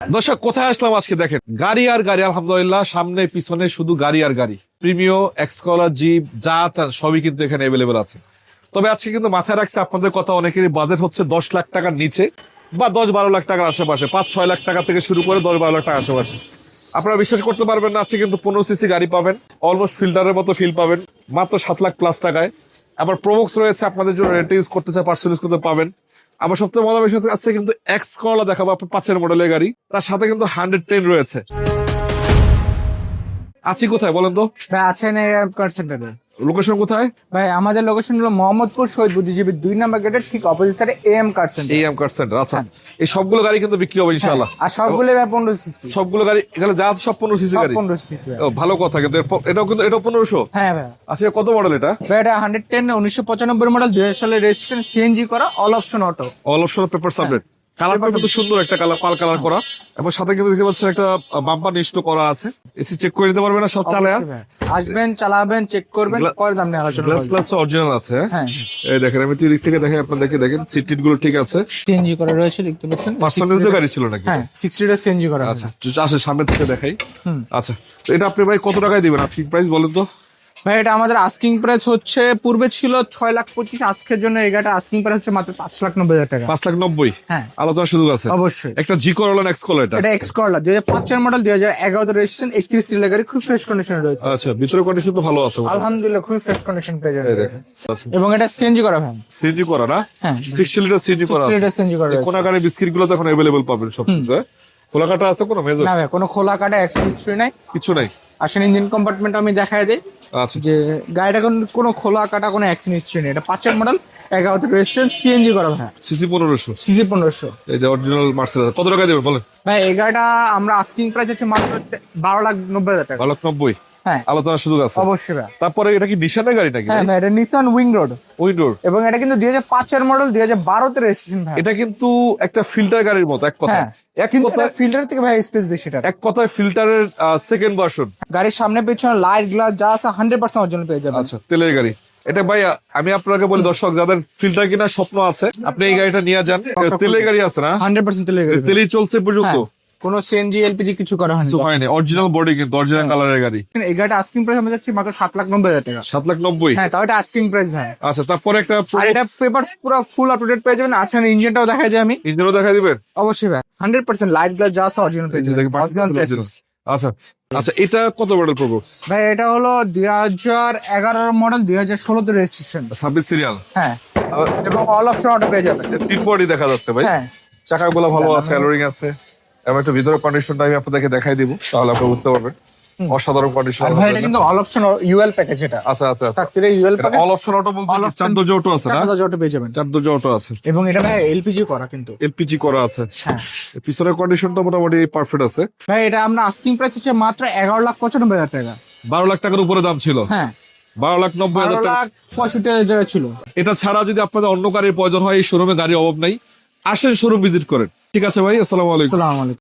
দর্শক, কোথায় আসলাম আজকে দেখেন? গাড়ি আর গাড়ি, আলহামদুলিল্লাহ, সামনে, পিছনে শুধু গাড়ি আর গাড়ি। প্রিমিও, এক্সকলার, জিপ, যা চান সবই কিন্তু এখানে অ্যাভেলেবেল আছে। তবে আজকে কিন্তু মাথায় রাখছে, আপনাদের কথা অনেকেরই বাজেট হচ্ছে দশ লাখ টাকার নিচে বা দশ বারো লাখ টাকার আশেপাশে, পাঁচ ছয় লাখ টাকা থেকে শুরু করে দশ বারো লাখ টাকার আশেপাশে। আপনারা বিশ্বাস করতে পারবেন না, আজকে কিন্তু পনেরো সিসি গাড়ি পাবেন অলমোস্ট ফিল্টারের মতো ফিল পাবেন, মাত্র সাত লাখ প্লাস টাকায়। আবার প্রমোক্স রয়েছে, আপনাদের জন্য রেন্ট ইউজ করতে চায় পার্সেল ইউজ করতে পাবেন আবার সবথেকে মজা বিষয় আছে কিন্তু এক্স করলা দেখাবো আপনার পাঁচের মডেলের গাড়ি। তার সাথে কিন্তু হান্ড্রেড টেন রয়েছে। আছি কোথায় বলেন তো? ভাই আছেন লোকেশন কোথায়? ভাই আমাদের লোকেশন হলো মোহাম্মদপুর শহীদ বুদ্ধিজীবী দুই নম্বর গেটের ঠিক অপোজিট সাইডে M car centre M car centre আচ্ছা। এই সবগুলো গাড়ি কিন্তু বিক্রি হবে ইনশাআল্লাহ। আর সবগুলো ভাই পনেরো সিসি সবগুলো গাড়ি এখানে যা আছে সব পনেরো সিসি সব গাড়ি? পনেরো সিসি ও, ভালো কথা কিন্তু। এটাও কিন্তু এটাও পনেরোশো? হ্যাঁ ভাই। আচ্ছা কত মডেল এটা? ভাই এটা হান্ড্রেড টেন উনিশশো পঁচানব্বই মডেল দুই হাজার সালের রেজিস্ট্রেশন সিএনজি করা all option auto all option paper sublet কালারটা কিন্তু সুন্দর একটা কালার পাল কালার করা। এবং সাথে কিন্তু দেখতে পাচ্ছেন একটা বাম্পার নিষ্ট করা আছে। এসি চেক করে নিতে পারবে না সব চালায় আসবেন চালাবেন চেক করবেন পরে দাম নিয়ে আলোচনা গ্লাস গ্লাস অরিজিনাল আছে হ্যাঁ? এই দেখেন আমি তুই দিক থেকে দেখে আপনার দেখে দেখেন সিট টিটগুলো ঠিক আছে। করা রয়েছে দেখতে পাচ্ছেন। পার্সোনাল তো গাড়ি ছিল নাকি? হ্যাঁ সিক্স লিটার সিএনজি করা আচ্ছা তো আসে সামনে থেকে দেখাই। আচ্ছা তো এটা আপনি ভাই কত টাকায় দিবেন? আজকে প্রাইস বলেন তো। ভাই এটা আমাদের আস্কিং প্রাইস হচ্ছে পূর্বে ছিল ছয় লাখ পঁচিশ আজকের জন্য এই গাড়িটা আস্কিং প্রাইস হচ্ছে মাত্র পাঁচ লাখ নব্বই হাজার টাকা। পাঁচ লাখ নব্বই? হ্যাঁ। আলোচনা সুযোগ আছে? অবশ্যই। একটা জি করলা এক্স এটা? এটা এক্স করলা দুই হাজার পাঁচের মডেল দুই হাজার এগারোতে রেজিস্ট্রেশন একত্রিশ সিলের গাড়ি খুব ফ্রেশ কন্ডিশনে রয়েছে। আচ্ছা ভিতরে কন্ডিশন তো ভালো আছে। আলহামদুলিল্লাহ খুবই ফ্রেশ কন্ডিশন পেয়ে যাবে আচ্ছা। এবং এটা সিএনজি করা ভাই। সিজি করা না? হ্যাঁ। সিক্সটি লিটার সিজি করা লিটার সিএনজি করা কোন গাড়ি বিস্কিটগুলো তো এখন অ্যাভেলেবল পাবেন সব কিছু হ্যাঁ? খোলা কাটা আছে কোনো মেজর না ভাই কোনো খোলা কাটা হিস্ট্রি নাই। কিছু নাই। আসেন ইঞ্জিন কম্পার্টমেন্ট আমি দেখাই দিই। আচ্ছা। যে গাড়িটা কোনো কোনো খোলা কাটা কোনো অ্যাক্সিডেন্ট হিস্ট্রি নেই। এটা পাঁচের মডেল এগারোতে রেজিস্ট্রেশন সিএনজি করা ভাই সিসি পনেরোশো। সিজি পনেরোশো। এই যে অরিজিনাল মার্সেল কত টাকা দেবেন বলেন? ভাই এই গাড়িটা আমরা আস্কিং প্রাইস হচ্ছে মাত্র বারো লাখ নব্বই হাজার টাকা। ভালো নব্বই? হ্যাঁ। আলোচনার সুযোগ আছে। অবশ্যই তারপরে এটা কি নিশানের গাড়ি নাকি হ্যাঁ এটা নিসান উইং রোড উইন্ডোর এবং এটা কিন্তু দুই হাজার পাঁচের মডেল দুই হাজার বারোতে রেজিস্ট্রেশন ভাই এটা কিন্তু একটা ফিল্টার গাড়ির মতো এক কথা হ্যাঁ। কিন্তু ফিল্টার থেকে ভাই স্পেস বেশি এটা। এক কথায় ফিল্টারের সেকেন্ড ভার্সন গাড়ির সামনে পেছনে লাইট গ্লাস যা আছে হান্ড্রেড পার্সেন্ট অর্জন পেয়ে যাবেন। আচ্ছা তেলের গাড়ি। এটা ভাই আমি আপনাকে বলি দর্শক যাদের ফিল্টার কেনার স্বপ্ন আছে আপনি এই গাড়িটা নিয়ে যান। তেলের গাড়ি আছে না? হান্ড্রেড পার্সেন্ট তেলে গাড়ি। তেলেই চলছে পর্যন্ত? হ্যাঁ। কোনো সিএনজি এলপিজি কিছু করা হয়নি। হয়নি। অরিজিনাল বডি কিন্তু অরিজিনাল কালারের গাড়ি। এই গাড়িটা আস্কিং প্রাইস আমরা যাচ্ছি মাত্র সাত লাখ নব্বই হাজার টাকা। সাত লাখ নব্বই? হ্যাঁ তাও এটা আস্কিং প্রাইস ভাই। আচ্ছা তারপরে একটা এটা পেপার পুরো ফুল আপ টু পেয়ে যাবেন। আচ্ছা ইঞ্জিনটাও যায় আমি। ইঞ্জিনও দেখা দিবেন? অবশ্যই ভাই। হান্ড্রেড পার্সেন্ট লাইট গ্লাস যা আছে অরিজিনাল। আচ্ছা আচ্ছা এটা কত মডেল পড়ব ভাই এটা হলো দুই হাজার এগারোর মডেল দুই হাজার ষোলোতে রেজিস্ট্রেশন ছাব্বিশ সিরিয়াল হ্যাঁ। এবং অল অপশন অটো পেয়ে যাবেন। দেখা যাচ্ছে ভাই। হ্যাঁ। চাকাগুলো ভালো আছে অ্যালোরিং আছে। এবং একটু ভিতরে কন্ডিশনটা আমি আপনাদেরকে দেখাই দিব তাহলে আপনি বুঝতে পারবেন। অসাধারণ কন্ডিশন আর ভাই এটা কিন্তু অল অপশন ইউএল প্যাকেজ এটা। আচ্ছা আচ্ছা UL package all option auto বলতে চার দরজা অটো আছে না? চারটা অটো পেয়ে যাবেন। চার দরজা অটো আছে। এবং এটা ভাই এলপিজি করা কিন্তু। এলপিজি করা আছে। হ্যাঁ। পিছনের কন্ডিশনটা মোটামুটি পারফেক্ট আছে। ভাই এটা আমরা আস্কিং প্রাইস হচ্ছে মাত্র এগারো লাখ পঁচানব্বই হাজার টাকা। বারো লাখ টাকার উপরে দাম ছিল। হ্যাঁ। বারো লাখ নব্বই হাজার টাকা। লাখ পঁয়ষট্টি হাজার টাকা ছিল। এটা ছাড়া যদি আপনাদের অন্য গাড়ির প্রয়োজন হয় এই শোরুমে গাড়ির অভাব নাই। আসেন শোরুম ভিজিট করেন। ঠিক আছে ভাই আসসালামু আলাইকুম। আসসালামু আলাইকুম।